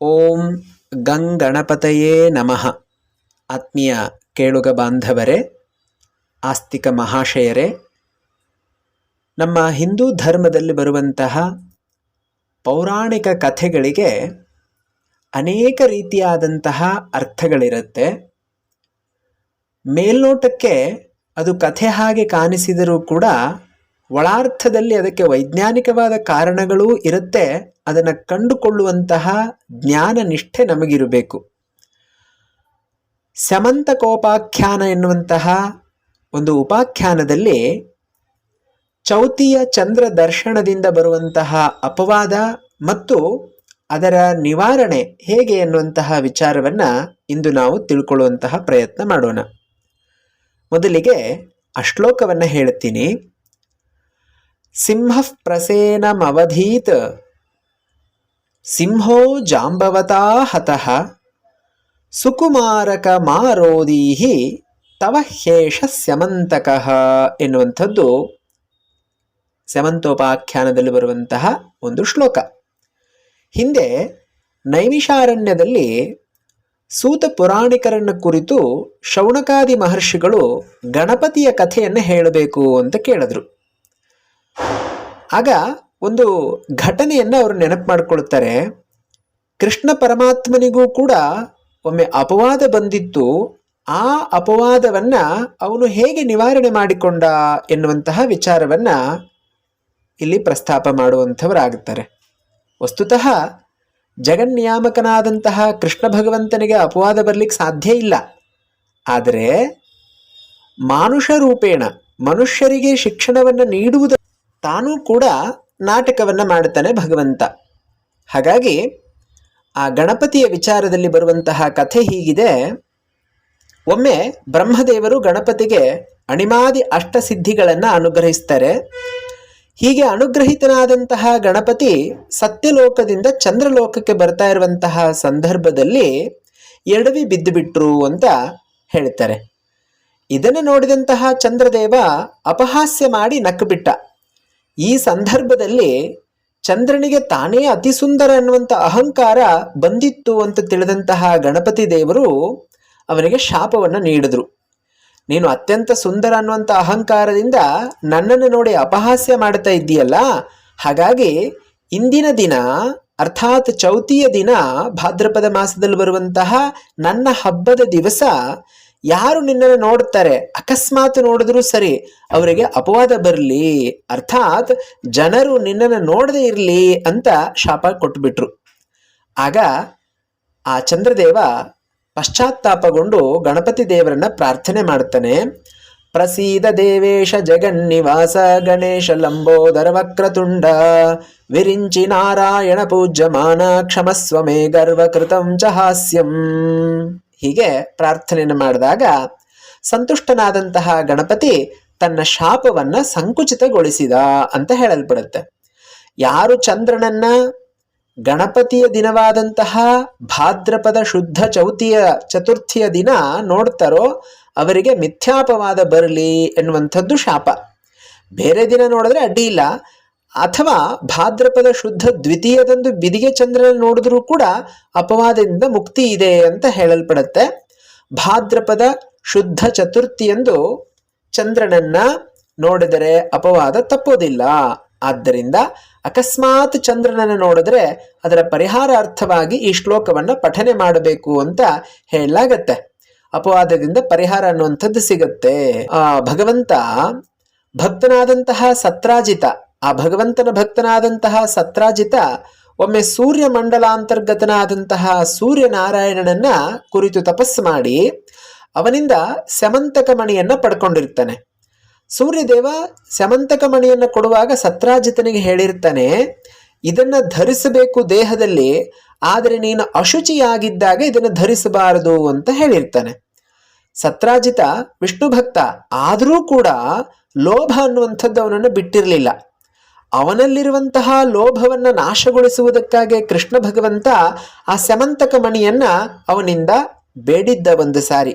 ಓಂ ಗಂಗಣಪತಯೇ ನಮಃ. ಆತ್ಮೀಯ ಕೇಳುಗ ಬಾಂಧವರೇ, ಆಸ್ತಿಕ ಮಹಾಶಯರೇ, ನಮ್ಮ ಹಿಂದೂ ಧರ್ಮದಲ್ಲಿ ಬರುವಂತಹ ಪೌರಾಣಿಕ ಕಥೆಗಳಿಗೆ ಅನೇಕ ರೀತಿಯಾದಂತಹ ಅರ್ಥಗಳಿರುತ್ತೆ. ಮೇಲ್ನೋಟಕ್ಕೆ ಅದು ಕಥೆ ಹಾಗೆ ಕಾಣಿಸಿದರೂ ಕೂಡ ಒಳಾರ್ಥದಲ್ಲಿ ಅದಕ್ಕೆ ವೈಜ್ಞಾನಿಕವಾದ ಕಾರಣಗಳೂ ಇರುತ್ತೆ. ಅದನ್ನು ಕಂಡುಕೊಳ್ಳುವಂತಹ ಜ್ಞಾನ ನಿಷ್ಠೆ ನಮಗಿರಬೇಕು. ಸಮಂತಕೋಪಾಖ್ಯಾನ ಎನ್ನುವಂತಹ ಒಂದು ಉಪಾಖ್ಯಾನದಲ್ಲಿ ಚೌತಿಯ ಚಂದ್ರ ದರ್ಶನದಿಂದ ಬರುವಂತಹ ಅಪವಾದ ಮತ್ತು ಅದರ ನಿವಾರಣೆ ಹೇಗೆ ಎನ್ನುವಂತಹ ವಿಚಾರವನ್ನು ಇಂದು ನಾವು ತಿಳ್ಕೊಳ್ಳುವಂತಹ ಪ್ರಯತ್ನ ಮಾಡೋಣ. ಮೊದಲಿಗೆ ಅಶ್ಲೋಕವನ್ನು ಹೇಳುತ್ತೀನಿ. ಸಿಂಹ ಪ್ರಸೇನಮವಧೀತ್ ಸಿಂಹೋ ಜಾಂಬವತಾ ಹತಃ, ಸುಕುಮಾರಕ ಮಾರೋದೀಹಿ ತವ ಹೇಷ ಸ್ಯಮಂತಕಃ ಎನ್ನುವಂಥದ್ದು ಸ್ಯಮಂತೋಪಾಖ್ಯಾನದಲ್ಲಿ ಬರುವಂತಹ ಒಂದು ಶ್ಲೋಕ. ಹಿಂದೆ ನೈಮಿಷಾರಣ್ಯದಲ್ಲಿ ಸೂತ ಪುರಾಣಿಕರನ್ನು ಕುರಿತು ಶೌನಕಾದಿ ಮಹರ್ಷಿಗಳು ಗಣಪತಿಯ ಕಥೆಯನ್ನು ಹೇಳಬೇಕು ಅಂತ ಕೇಳಿದ್ರು. ಆಗ ಒಂದು ಘಟನೆಯನ್ನು ಅವರು ನೆನಪು ಮಾಡಿಕೊಳ್ತಾರೆ. ಕೃಷ್ಣ ಪರಮಾತ್ಮನಿಗೂ ಕೂಡ ಒಮ್ಮೆ ಅಪವಾದ ಬಂದಿತ್ತು. ಆ ಅಪವಾದವನ್ನು ಅವನು ಹೇಗೆ ನಿವಾರಣೆ ಮಾಡಿಕೊಂಡ ಎನ್ನುವಂತಹ ವಿಚಾರವನ್ನ ಇಲ್ಲಿ ಪ್ರಸ್ತಾಪ ಮಾಡುವಂಥವರಾಗುತ್ತಾರೆ. ವಸ್ತುತಃ ಜಗನ್ನಿಯಾಮಕನಾದಂತಹ ಕೃಷ್ಣ ಭಗವಂತನಿಗೆ ಅಪವಾದ ಬರಲಿಕ್ಕೆ ಸಾಧ್ಯ ಇಲ್ಲ. ಆದರೆ ಮಾನುಷ ರೂಪೇಣ ಮನುಷ್ಯರಿಗೆ ಶಿಕ್ಷಣವನ್ನು ನೀಡುವುದ ತಾನೂ ಕೂಡ ನಾಟಕವನ್ನು ಮಾಡುತ್ತಾನೆ ಭಗವಂತ. ಹಾಗಾಗಿ ಆ ಗಣಪತಿಯ ವಿಚಾರದಲ್ಲಿ ಬರುವಂತಹ ಕಥೆ ಹೀಗಿದೆ. ಒಮ್ಮೆ ಬ್ರಹ್ಮದೇವರು ಗಣಪತಿಗೆ ಅಣಿಮಾದಿ ಅಷ್ಟಸಿದ್ಧಿಗಳನ್ನು ಅನುಗ್ರಹಿಸ್ತಾರೆ. ಹೀಗೆ ಅನುಗ್ರಹಿತನಾದಂತಹ ಗಣಪತಿ ಸತ್ಯಲೋಕದಿಂದ ಚಂದ್ರಲೋಕಕ್ಕೆ ಬರ್ತಾ ಇರುವಂತಹ ಸಂದರ್ಭದಲ್ಲಿ ಎಡವಿ ಬಿದ್ದುಬಿಟ್ರು ಅಂತ ಹೇಳ್ತಾರೆ. ಇದನ್ನು ನೋಡಿದಂತಹ ಚಂದ್ರದೇವ ಅಪಹಾಸ್ಯ ಮಾಡಿ ನಕ್ಕುಬಿಟ್ಟ ಈ ಸಂದರ್ಭದಲ್ಲಿ ಚಂದ್ರನಿಗೆ ತಾನೇ ಅತಿ ಸುಂದರ ಅನ್ನುವಂಥ ಅಹಂಕಾರ ಬಂದಿತ್ತು ಅಂತ ತಿಳಿದಂತಹ ಗಣಪತಿ ದೇವರು ಅವನಿಗೆ ಶಾಪವನ್ನು ನೀಡಿದ್ರು. ನೀನು ಅತ್ಯಂತ ಸುಂದರ ಅನ್ನುವಂಥ ಅಹಂಕಾರದಿಂದ ನನ್ನನ್ನು ನೋಡಿ ಅಪಹಾಸ್ಯ ಮಾಡ್ತಾ ಇದ್ದೀಯಲ್ಲ? ಹಾಗಾಗಿ ಇಂದಿನ ದಿನ, ಅರ್ಥಾತ್ ಚೌತಿಯ ದಿನ, ಭಾದ್ರಪದ ಮಾಸದಲ್ಲಿ ಬರುವಂತಹ ನನ್ನ ಹಬ್ಬದ ದಿವಸ ಯಾರು ನಿನ್ನನ್ನು ನೋಡ್ತಾರೆ? ಅಕಸ್ಮಾತ್ ನೋಡಿದ್ರು ಸರಿ, ಅವರಿಗೆ ಅಪವಾದ ಬರಲಿ. ಅರ್ಥಾತ್ ಜನರು ನಿನ್ನನ್ನು ನೋಡದೇ ಇರಲಿ ಅಂತ ಶಾಪ ಕೊಟ್ಬಿಟ್ರು. ಆಗ ಆ ಚಂದ್ರದೇವ ಪಶ್ಚಾತ್ತಾಪಗೊಂಡು ಗಣಪತಿ ದೇವರನ್ನ ಪ್ರಾರ್ಥನೆ ಮಾಡ್ತಾನೆ ಪ್ರಸೀದ ದೇವೇಶ ಜಗನ್ನಿವಾಸ ಗಣೇಶ ಲಂಬೋದರ ವಕ್ರತುಂಡ. ವಿರಿಂಚಿ ನಾರಾಯಣ ಪೂಜ್ಯಮಾನ ಕ್ಷಮಸ್ವ ಮೇ ಗರ್ವಕೃತಂ ಚ ಹಾಸ್ಯಂ. ಹೀಗೆ ಪ್ರಾರ್ಥನೆಯನ್ನು ಮಾಡಿದಾಗ ಸಂತುಷ್ಟನಾದಂತಹ ಗಣಪತಿ ತನ್ನ ಶಾಪವನ್ನ ಸಂಕುಚಿತಗೊಳಿಸಿದ ಅಂತ ಹೇಳಲ್ಪಡುತ್ತೆ. ಯಾರು ಚಂದ್ರನನ್ನ ಗಣಪತಿಯ ದಿನವಾದಂತಹ ಭಾದ್ರಪದ ಶುದ್ಧ ಚೌತಿಯ ಚತುರ್ಥಿಯ ದಿನ ನೋಡ್ತಾರೋ ಅವರಿಗೆ ಮಿಥ್ಯಾಪವಾದ ಬರಲಿ ಎನ್ನುವಂಥದ್ದು ಶಾಪ. ಬೇರೆ ದಿನ ನೋಡಿದ್ರೆ ಅಡ್ಡಿ ಇಲ್ಲ. ಅಥವಾ ಭಾದ್ರಪದ ಶುದ್ಧ ದ್ವಿತೀಯದಂದು ಬಿದಿಗೆ ಚಂದ್ರನ ನೋಡಿದ್ರೂ ಕೂಡ ಅಪವಾದದಿಂದ ಮುಕ್ತಿ ಇದೆ ಅಂತ ಹೇಳಲ್ಪಡುತ್ತೆ. ಭಾದ್ರಪದ ಶುದ್ಧ ಚತುರ್ಥಿಯಂದು ಚಂದ್ರನನ್ನ ನೋಡಿದರೆ ಅಪವಾದ ತಪ್ಪೋದಿಲ್ಲ. ಆದ್ದರಿಂದ ಅಕಸ್ಮಾತ್ ಚಂದ್ರನನ್ನು ನೋಡಿದ್ರೆ ಅದರ ಪರಿಹಾರ ಅರ್ಥವಾಗಿ ಈ ಶ್ಲೋಕವನ್ನು ಪಠನೆ ಮಾಡಬೇಕು ಅಂತ ಹೇಳಲಾಗತ್ತೆ. ಅಪವಾದದಿಂದ ಪರಿಹಾರ ಅನ್ನುವಂಥದ್ದು ಸಿಗತ್ತೆ. ಆ ಭಗವಂತ ಭಕ್ತನಾದಂತಹ ಸತ್ರಾಜಿತ ಆ ಭಗವಂತನ ಭಕ್ತನಾದಂತಹ ಸತ್ರಾಜಿತ ಒಮ್ಮೆ ಸೂರ್ಯ ಮಂಡಲಾಂತರ್ಗತನಾದಂತಹ ಸೂರ್ಯನಾರಾಯಣನನ್ನ ಕುರಿತು ತಪಸ್ಸು ಮಾಡಿ ಅವನಿಂದ ಸ್ಯಮಂತಕ ಮಣಿಯನ್ನ ಪಡ್ಕೊಂಡಿರ್ತಾನೆ. ಸೂರ್ಯದೇವ ಸ್ಯಮಂತಕ ಮಣಿಯನ್ನು ಕೊಡುವಾಗ ಸತ್ರಾಜಿತನಿಗೆ ಹೇಳಿರ್ತಾನೆ, ಇದನ್ನು ಧರಿಸಬೇಕು ದೇಹದಲ್ಲಿ, ಆದರೆ ನೀನು ಅಶುಚಿಯಾಗಿದ್ದಾಗ ಇದನ್ನು ಧರಿಸಬಾರದು ಅಂತ ಹೇಳಿರ್ತಾನೆ. ಸತ್ರಾಜಿತ, ವಿಷ್ಣು ಭಕ್ತ, ಆದರೂ ಕೂಡ ಲೋಭ ಅನ್ನುವಂಥದ್ದು ಅವನನ್ನು ಬಿಟ್ಟಿರಲಿಲ್ಲ. ಅವನಲ್ಲಿರುವಂತಹ ಲೋಭವನ್ನು ನಾಶಗೊಳಿಸುವುದಕ್ಕಾಗಿ ಕೃಷ್ಣ ಭಗವಂತ ಆ ಸಮಂತಕ ಮಣಿಯನ್ನ ಅವನಿಂದ ಬೇಡಿದ್ದ ಒಂದು ಸಾರಿ.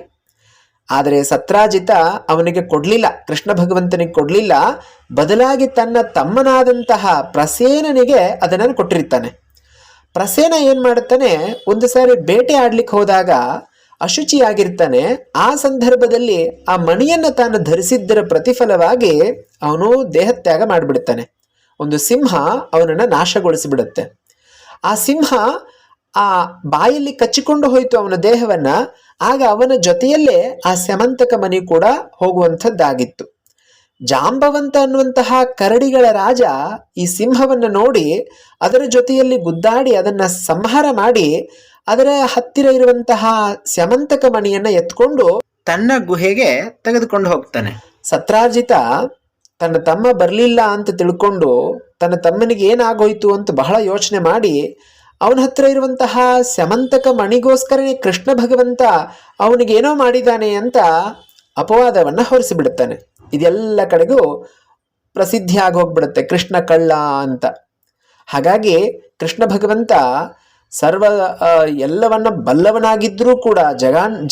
ಆದರೆ ಸತ್ರಾಜಿತ ಅವನಿಗೆ ಕೊಡಲಿಲ್ಲ, ಕೃಷ್ಣ ಭಗವಂತನಿಗೆ ಕೊಡಲಿಲ್ಲ, ಬದಲಾಗಿ ತನ್ನ ತಮ್ಮನಾದಂತಹ ಪ್ರಸೇನನಿಗೆ ಅದನ್ನು ಕೊಟ್ಟಿರ್ತಾನೆ. ಪ್ರಸೇನ ಏನು ಮಾಡುತ್ತಾನೆ, ಒಂದು ಸಾರಿ ಬೇಟೆ ಆಡ್ಲಿಕ್ಕೆ ಹೋದಾಗ ಅಶುಚಿಯಾಗಿರ್ತಾನೆ. ಆ ಸಂದರ್ಭದಲ್ಲಿ ಆ ಮಣಿಯನ್ನು ತಾನು ಧರಿಸಿದ್ದರ ಪ್ರತಿಫಲವಾಗಿ ಅವನು ದೇಹತ್ಯಾಗ ಮಾಡಿಬಿಡ್ತಾನೆ. ಒಂದು ಸಿಂಹ ಅವನನ್ನ ನಾಶಗೊಳಿಸಿಬಿಡುತ್ತೆ. ಆ ಸಿಂಹ ಆ ಬಾಯಲ್ಲಿ ಕಚ್ಚಿಕೊಂಡು ಹೋಯಿತು ಅವನ ದೇಹವನ್ನ, ಆಗ ಅವನ ಜೊತೆಯಲ್ಲೇ ಆ ಸ್ಯಮಂತಕ ಮನಿ ಕೂಡ ಹೋಗುವಂಥದ್ದಾಗಿತ್ತು. ಜಾಂಬವಂತ ಅನ್ನುವಂತಹ ಕರಡಿಗಳ ರಾಜ ಈ ಸಿಂಹವನ್ನು ನೋಡಿ ಅದರ ಜೊತೆಯಲ್ಲಿ ಗುದ್ದಾಡಿ ಅದನ್ನ ಸಂಹಾರ ಮಾಡಿ ಅದರ ಹತ್ತಿರ ಇರುವಂತಹ ಸ್ಯಮಂತಕ ಮಣಿಯನ್ನ ಎತ್ಕೊಂಡು ತನ್ನ ಗುಹೆಗೆ ತೆಗೆದುಕೊಂಡು ಹೋಗ್ತಾನೆ. ಸತ್ರಾಜಿತ ತನ್ನ ತಮ್ಮ ಬರಲಿಲ್ಲ ಅಂತ ತಿಳ್ಕೊಂಡು ತನ್ನ ತಮ್ಮನಿಗೆ ಏನಾಗೋಯ್ತು ಅಂತ ಬಹಳ ಯೋಚನೆ ಮಾಡಿ ಅವನ ಹತ್ರ ಇರುವಂತಹ ಸಮಂತಕ ಮಣಿಗೋಸ್ಕರನೇ ಕೃಷ್ಣ ಭಗವಂತ ಅವನಿಗೇನೋ ಮಾಡಿದ್ದಾನೆ ಅಂತ ಅಪವಾದವನ್ನು ಹೊರಿಸಿಬಿಡುತ್ತಾನೆ. ಇದೆಲ್ಲ ಕಡೆಗೂ ಪ್ರಸಿದ್ಧಿ ಹೋಗ್ಬಿಡುತ್ತೆ ಕೃಷ್ಣ ಕಳ್ಳ ಅಂತ. ಹಾಗಾಗಿ ಕೃಷ್ಣ ಭಗವಂತ ಸರ್ವ ಎಲ್ಲವನ್ನ ಬಲ್ಲವನಾಗಿದ್ರೂ ಕೂಡ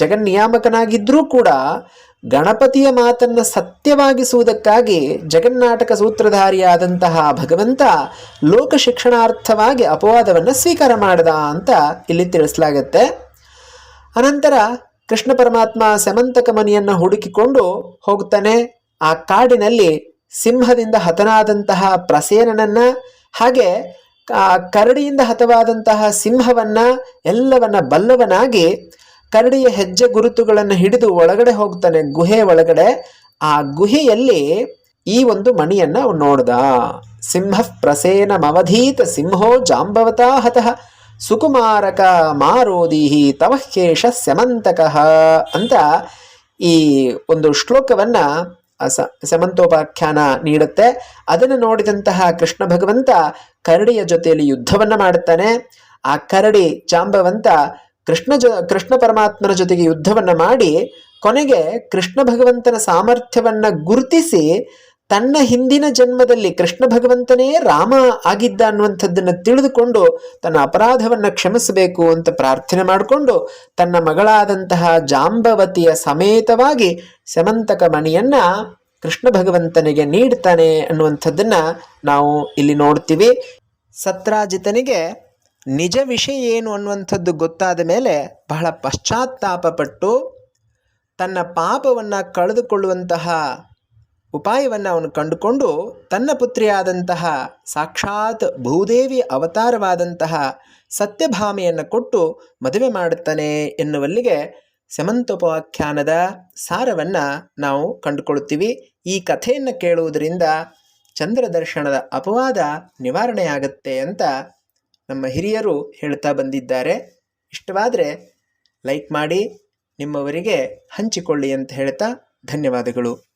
ಜಗನ್ ನಿಯಾಮಕನಾಗಿದ್ದರೂ ಕೂಡ ಗಣಪತಿಯ ಮಾತನ್ನು ಸತ್ಯವಾಗಿಸುವುದಕ್ಕಾಗಿ ಜಗನ್ನಾಟಕ ಸೂತ್ರಧಾರಿಯಾದಂತಹ ಭಗವಂತ ಲೋಕ ಶಿಕ್ಷಣಾರ್ಥವಾಗಿ ಅಪವಾದವನ್ನು ಸ್ವೀಕಾರ ಮಾಡಿದ ಅಂತ ಇಲ್ಲಿ ತಿಳಿಸಲಾಗತ್ತೆ. ಅನಂತರ ಕೃಷ್ಣ ಪರಮಾತ್ಮ ಸೆಮಂತಕ ಮನಿಯನ್ನು ಹುಡುಕಿಕೊಂಡು ಹೋಗ್ತಾನೆ. ಆ ಕಾಡಿನಲ್ಲಿ ಸಿಂಹದಿಂದ ಹತನಾದಂತಹ ಪ್ರಸೇನನನ್ನ ಹಾಗೆ ಕರಡಿಯಿಂದ ಹತವಾದಂತಹ ಸಿಂಹವನ್ನ ಎಲ್ಲವನ್ನ ಬಲ್ಲವನಾಗಿ ಕರಡಿಯ ಹೆಜ್ಜೆ ಗುರುತುಗಳನ್ನು ಹಿಡಿದು ಒಳಗಡೆ ಹೋಗ್ತಾನೆ ಗುಹೆ ಒಳಗಡೆ. ಆ ಗುಹೆಯಲ್ಲಿ ಈ ಒಂದು ಮಣಿಯನ್ನ ನೋಡ್ದ. ಸಿಂಹ ಪ್ರಸೇನ ಮವಧೀತ ಸಿಂಹೋ ಜಾಂಬವತಾ ಹತಃ. ಸುಕುಮಾರಕ ಮಾರೋದಿಹಿ ತವಹ್ಯೇಷ ಸ್ಯಮಂತಕಃ ಅಂತ ಈ ಒಂದು ಶ್ಲೋಕವನ್ನ ಸಮಂತೋಪಾಖ್ಯಾನ ನೀಡುತ್ತೆ. ಅದನ್ನು ನೋಡಿದಂತಹ ಕೃಷ್ಣ ಭಗವಂತ ಕರಡಿಯ ಜೊತೆಯಲ್ಲಿ ಯುದ್ಧವನ್ನ ಮಾಡುತ್ತಾನೆ. ಆ ಕರಡಿ ಜಾಂಬವಂತ ಕೃಷ್ಣ ಜ, ಕೃಷ್ಣ ಪರಮಾತ್ಮನ ಜೊತೆಗೆ ಯುದ್ಧವನ್ನ ಮಾಡಿ ಕೊನೆಗೆ ಕೃಷ್ಣ ಭಗವಂತನ ಸಾಮರ್ಥ್ಯವನ್ನ ಗುರುತಿಸಿ ತನ್ನ ಹಿಂದಿನ ಜನ್ಮದಲ್ಲಿ ಕೃಷ್ಣ ಭಗವಂತನೇ ರಾಮ ಆಗಿದ್ದ ಅನ್ನುವಂಥದ್ದನ್ನು ತಿಳಿದುಕೊಂಡು ತನ್ನ ಅಪರಾಧವನ್ನ ಕ್ಷಮಿಸಬೇಕು ಅಂತ ಪ್ರಾರ್ಥನೆ ಮಾಡಿಕೊಂಡು ತನ್ನ ಮಗಳಾದಂತಹ ಜಾಂಬವತಿಯ ಸಮೇತವಾಗಿ ಸಮಂತಕ ಮಣಿಯನ್ನು ಕೃಷ್ಣ ಭಗವಂತನಿಗೆ ನೀಡ್ತಾನೆ ಅನ್ನುವಂಥದ್ದನ್ನ ನಾವು ಇಲ್ಲಿ ನೋಡ್ತೀವಿ. ಸತ್ರಾಜಿತನಿಗೆ ನಿಜ ವಿಷಯ ಏನು ಅನ್ನುವಂಥದ್ದು ಗೊತ್ತಾದ ಮೇಲೆ ಬಹಳ ಪಶ್ಚಾತ್ತಾಪಪಟ್ಟು ತನ್ನ ಪಾಪವನ್ನು ಕಳೆದುಕೊಳ್ಳುವಂತಹ ಉಪಾಯವನ್ನು ಅವನು ಕಂಡುಕೊಂಡು ತನ್ನ ಪುತ್ರಿಯಾದಂತಹ ಸಾಕ್ಷಾತ್ ಭೂದೇವಿ ಅವತಾರವಾದಂತಹ ಸತ್ಯಭಾಮೆಯನ್ನು ಕೊಟ್ಟು ಮದುವೆ ಮಾಡುತ್ತಾನೆ ಎನ್ನುವಲ್ಲಿಗೆ ಸಮಂತೋಪಾಖ್ಯಾನದ ಸಾರವನ್ನು ನಾವು ಕಂಡುಕೊಳ್ಳುತ್ತೀವಿ. ಈ ಕಥೆಯನ್ನು ಕೇಳುವುದರಿಂದ ಚಂದ್ರದರ್ಶನದ ಅಪವಾದ ನಿವಾರಣೆಯಾಗತ್ತೆ ಅಂತ ನಮ್ಮ ಹಿರಿಯರು ಹೇಳ್ತಾ ಬಂದಿದ್ದಾರೆ. ಇಷ್ಟವಾದರೆ ಲೈಕ್ ಮಾಡಿ ನಿಮ್ಮವರಿಗೆ ಹಂಚಿಕೊಳ್ಳಿ ಅಂತ ಹೇಳ್ತಾ ಧನ್ಯವಾದಗಳು.